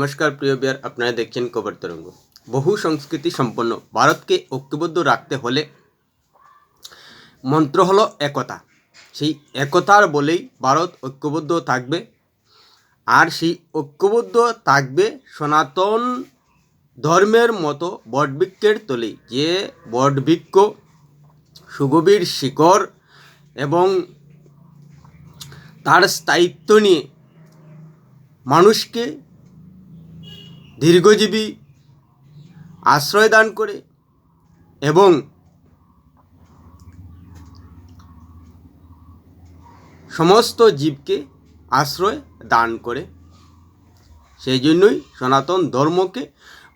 নমস্কার, প্রিয় বিয়ার, আপনারা দেখছেন কবর তরঙ্গ। বহু সংস্কৃতি সম্পন্ন ভারতকে ঐক্যবদ্ধ রাখতে হলে মন্ত্র হলো একতা। সেই একতার বলেই ভারত ঐক্যবদ্ধ থাকবে। আর সেই ঐক্যবদ্ধ থাকবে সনাতন ধর্মের মতো বটবৃক্ষের তলেই যে বটবৃক্ষ, সুগভীর শিকড় এবং তার স্থায়িত্ব নিয়ে মানুষকে দীর্ঘজীবী আশ্রয় দান করে এবং সমস্ত জীবকে আশ্রয় দান করে। সেই জন্যই সনাতন ধর্মকে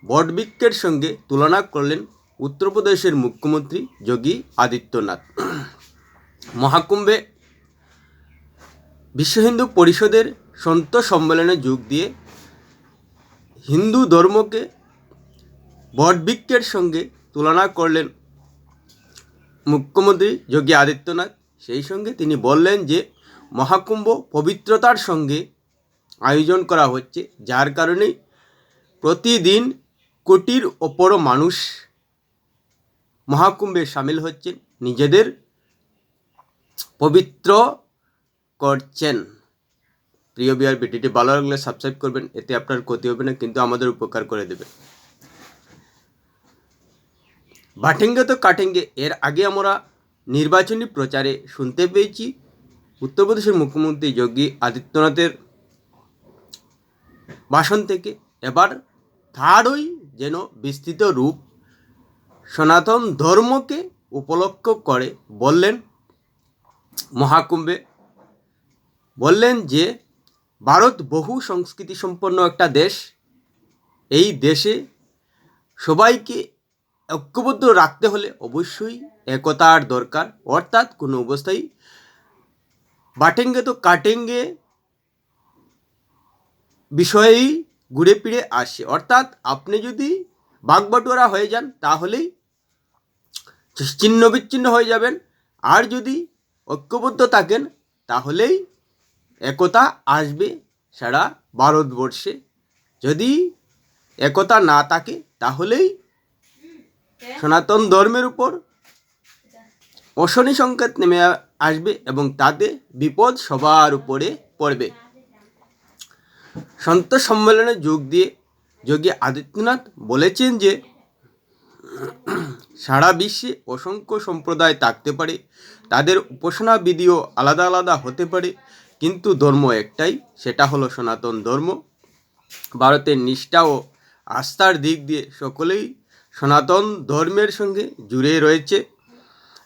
বটবৃক্ষের সঙ্গে তুলনা করলেন উত্তরপ্রদেশের মুখ্যমন্ত্রী যোগী আদিত্যনাথ। মহাকুম্ভে বিশ্ব হিন্দু পরিষদের সন্ত সম্মেলনে যোগ দিয়ে হিন্দু ধর্মকে বটবৃক্ষের সঙ্গে তুলনা করলেন মুখ্যমন্ত্রী যোগী আদিত্যনাথ। সেই সঙ্গে তিনি বললেন যে, মহাকুম্ভ পবিত্রতার সঙ্গে আয়োজন করা হচ্ছে, যার কারণেই প্রতিদিন কোটির ওপরও মানুষ মহাকুম্ভে সামিল হচ্ছেন, নিজেদের পবিত্র করছেন। প্রিয় বিয়ার ভিডিওটি ভালো লাগলে সাবস্ক্রাইব করবেন, এতে আপনার ক্ষতি হবে না, কিন্তু আমাদের উপকার করে দেবে। বাটেঙ্গে তো কাটেঙ্গে, এর আগে আমরা নির্বাচনী প্রচারে শুনতে পেয়েছি উত্তরপ্রদেশের মুখ্যমন্ত্রী যোগী আদিত্যনাথের ভাষণ থেকে। এবার তারই যেন বিস্তৃত রূপ সনাতন ধর্মকে উপলক্ষ করে বললেন মহাকুম্ভে। বললেন যে ভারত বহু সংস্কৃতি সম্পন্ন একটা দেশ। এই দেশে সবাইকে ঐক্যবদ্ধ রাখতে হলে অবশ্যই একতার দরকার। অর্থাৎ কোনো অবস্থায় বাটেঙ্গে তো কাটেঙ্গে বিষয়েই ঘুরে ফিরে আসে। অর্থাৎ আপনি যদি বাগবাটোয়ারা হয়ে যান, তাহলেই ছিন্ন বিচ্ছিন্ন হয়ে যাবেন। আর যদি ঐক্যবদ্ধ থাকেন, তাহলেই একতা আসবে সারা ভারতবর্ষে। যদি একতা না থাকে, তাহলেই সনাতন ধর্মের উপর অশনি সংকেত নেমে আসবে এবং তাতে বিপদ সবার উপরে পড়বে। সন্ত সম্মেলনে যোগ দিয়ে যোগী আদিত্যনাথ বলেছেন যে, সারা বিশ্বে অসংখ্য সম্প্রদায় থাকতে পারে, তাদের উপাসনা বিধিও আলাদা আলাদা হতে পারে কিন্তু ধর্ম একটাই, সেটা হলো সনাতন ধর্ম। ভারতের নিষ্ঠা ও আস্থার দিক দিয়ে সকলেই সনাতন ধর্মের সঙ্গে জুড়ে রয়েছে।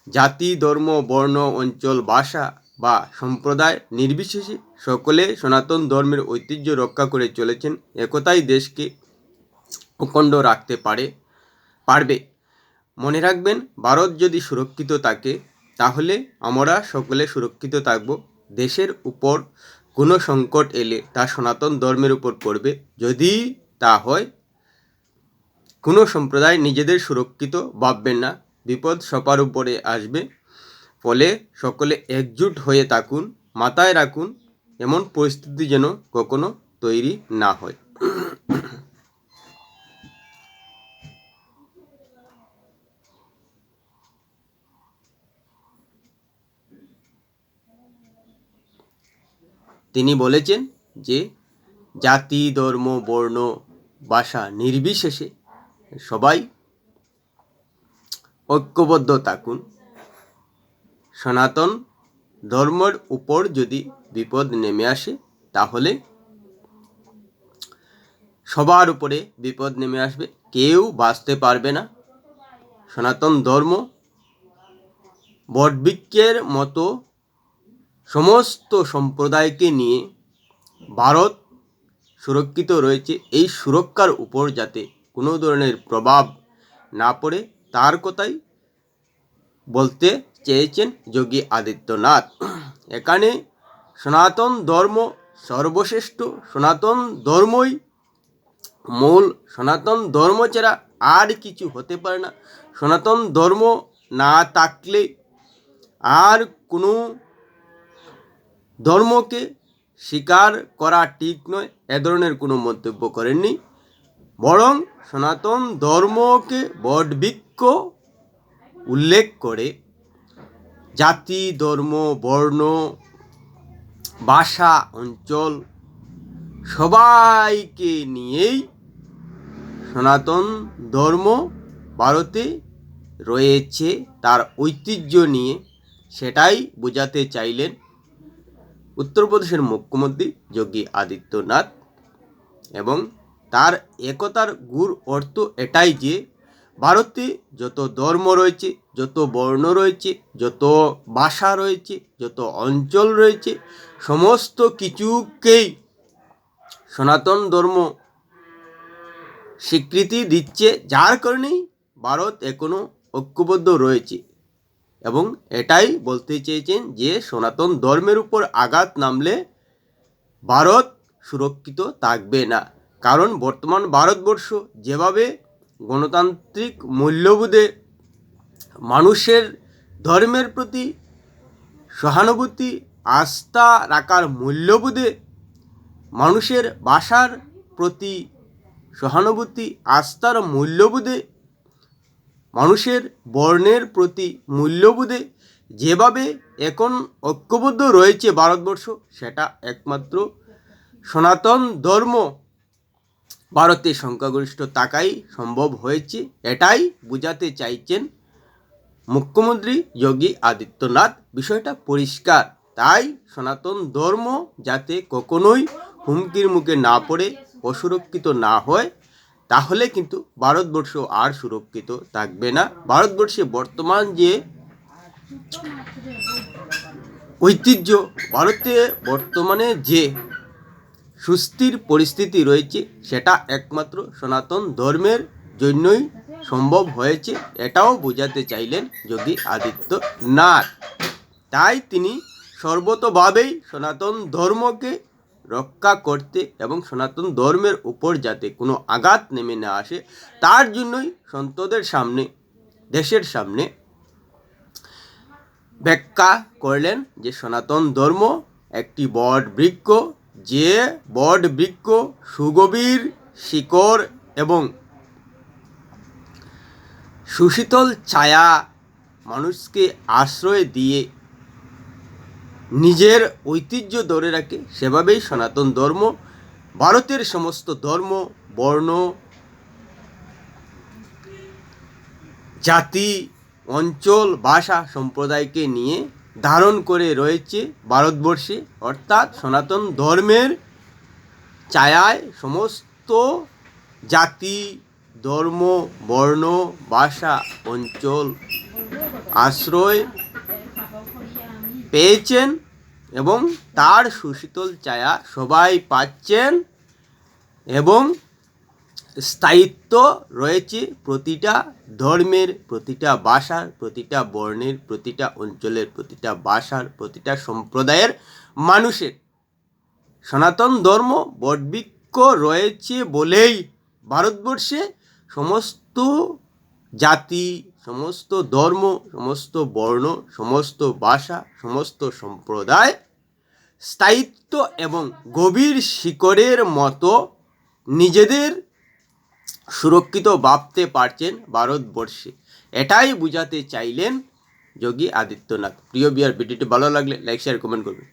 জাতি, ধর্ম, বর্ণ, অঞ্চল, ভাষা বা সম্প্রদায় নির্বিশেষে সকলে সনাতন ধর্মের ঐতিহ্য রক্ষা করে চলেছেন। একতাই দেশকে অখণ্ড রাখতে পারে, পারবে। মনে রাখবেন, ভারত যদি সুরক্ষিত থাকে, তাহলে আমরা সকলে সুরক্ষিত থাকব। দেশের উপর কোনো সংকট এলে তা সনাতন ধর্মের উপর পড়বে। যদি তা হয়, কোনো সম্প্রদায় নিজেদের সুরক্ষিত ভাববেন না। বিপদ সপার উপরে আসবে, ফলে সকলে একজুট হয়ে থাকুন, মাথায় রাখুন, এমন পরিস্থিতি যেন কখনো তৈরি না হয়। তিনি বলেছেন যে জাতি, ধর্ম, বর্ণ, ভাষা নির্বিশেষে সবাই ঐক্যবদ্ধ থাকুন। সনাতন ধর্মের উপর যদি বিপদ নেমে আসে, তাহলে সবার উপরে বিপদ নেমে আসবে। কেউ বাঁচতে পারবে না। সনাতন ধর্ম বটবৃক্ষের মতো সমস্ত সম্প্রদায়কে নিয়ে ভারত সুরক্ষিত রয়েছে। এই সুরক্ষার উপর যাতে কোনো ধরনের প্রভাব না পড়ে, তার কথাই বলতে চেয়েছেন যোগী আদিত্যনাথ। এখানে সনাতন ধর্ম সর্বশ্রেষ্ঠ, সনাতন ধর্মই মূল। সনাতন ধর্ম ছাড়া আর কিছু হতে পারে না। সনাতন ধর্ম না থাকলে আর কোনো ধর্মকে স্বীকার করা ঠিক নয়, এ ধরনের কোনো মন্তব্য করেননি। বরং সনাতন ধর্মকে বটবৃক্ষ উল্লেখ করে জাতি, ধর্ম, বর্ণ, ভাষা, অঞ্চল সবাইকে নিয়েই সনাতন ধর্ম ভারতে রয়েছে, তার ঐতিহ্য নিয়ে সেটাই বোঝাতে চাইলেন উত্তরপ্রদেশের মুখ্যমন্ত্রী যোগী আদিত্যনাথ এবং তার একতার গুর অর্থ এটাই যে, ভারতে যত ধর্ম রয়েছে, যত বর্ণ রয়েছে, যত ভাষা রয়েছে, যত অঞ্চল রয়েছে, সমস্ত কিছুকেই সনাতন ধর্ম স্বীকৃতি দিচ্ছে। যার কারণেই ভারত এখনও ঐক্যবদ্ধ রয়েছে। এবং এটাই বলতে চেয়েছেন যে সনাতন ধর্মের উপর আঘাত নামলে ভারত সুরক্ষিত থাকবে না। কারণ বর্তমান ভারতবর্ষ যেভাবে গণতান্ত্রিক মূল্যবোধে মানুষের ধর্মের প্রতি সহানুভূতি, আস্থা রাখার মূল্যবোধে মানুষের ভাষার প্রতি সহানুভূতি, আস্থার মূল্যবোধে মানুষের বর্ণের প্রতি মূল্যবোধে যেভাবে এখন ঐক্যবদ্ধ রয়েছে ভারতবর্ষ, সেটা একমাত্র সনাতন ধর্ম ভারতে সংখ্যাগরিষ্ঠ থাকাই সম্ভব হয়েছে। এটাই বোঝাতে চাইছেন মুখ্যমন্ত্রী যোগী আদিত্যনাথ। বিষয়টা পরিষ্কার, তাই সনাতন ধর্ম যাতে কখনোই হুমকির মুখে না পড়ে, অসুরক্ষিত না হয় তাহলে কিন্তু ভারতবর্ষ আর সুরক্ষিত থাকবে না। ভারতবর্ষে বর্তমান যে ঐতিহ্য, ভারতে বর্তমানে যে সুস্থির পরিস্থিতি রয়েছে, সেটা একমাত্র সনাতন ধর্মের জন্যই সম্ভব হয়েছে। এটাও বোঝাতে চাইলেন যোগী আদিত্যনাথ। তাই তিনি সর্বতভাবেই সনাতন ধর্মকে রক্ষা করতে এবং সনাতন ধর্মের উপর যাতে কোনো আঘাত নেমে না আসে, তার জন্যই সন্তদের সামনে, দেশের সামনে ব্যাখ্যা করলেন যে সনাতন ধর্ম একটি বট বৃক্ষ, যে বট বৃক্ষ সুগভীর, শিকড় এবং সুশীতল ছায়া মানুষকে আশ্রয় দিয়ে নিজের ঐতিহ্য ধরে রাখে, সেভাবেই সনাতন ধর্ম, ভারতের সমস্ত ধর্ম, বর্ণ, জাতি, অঞ্চল, ভাষা সম্প্রদায়কে নিয়ে ধারণ করে রয়েছে ভারতবর্ষে। অর্থাৎ সনাতন ধর্মের ছায়ায় সমস্ত জাতি, ধর্ম, বর্ণ, ভাষা, অঞ্চল, আশ্রয় পেয়েছেন এবং তার সুশীতল ছায়া সবাই পাচ্ছেন এবং স্থায়িত্ব রয়েছে প্রতিটা ধর্মের, প্রতিটা ভাষার, প্রতিটা বর্ণের, প্রতিটা অঞ্চলের, প্রতিটা ভাষার, প্রতিটা সম্প্রদায়ের মানুষের। সনাতন ধর্ম বটবৃক্ষ রয়েছে বলেই ভারতবর্ষে সমস্ত জাতি সমস্ত ধর্ম, সমস্ত বর্ণ, সমস্ত ভাষা, সমস্ত সম্প্রদায় স্থায়িত্ব এবং গভীর শিকড়ের মতো নিজেদের সুরক্ষিত ভাবতে পারছেন ভারতবর্ষে। এটাই বুঝাতে চাইলেন যোগী আদিত্যনাথ। প্রিয় বিয়ার ভিডিওটি ভালো লাগলে লাইক শেয়ার কমেন্ট করবেন।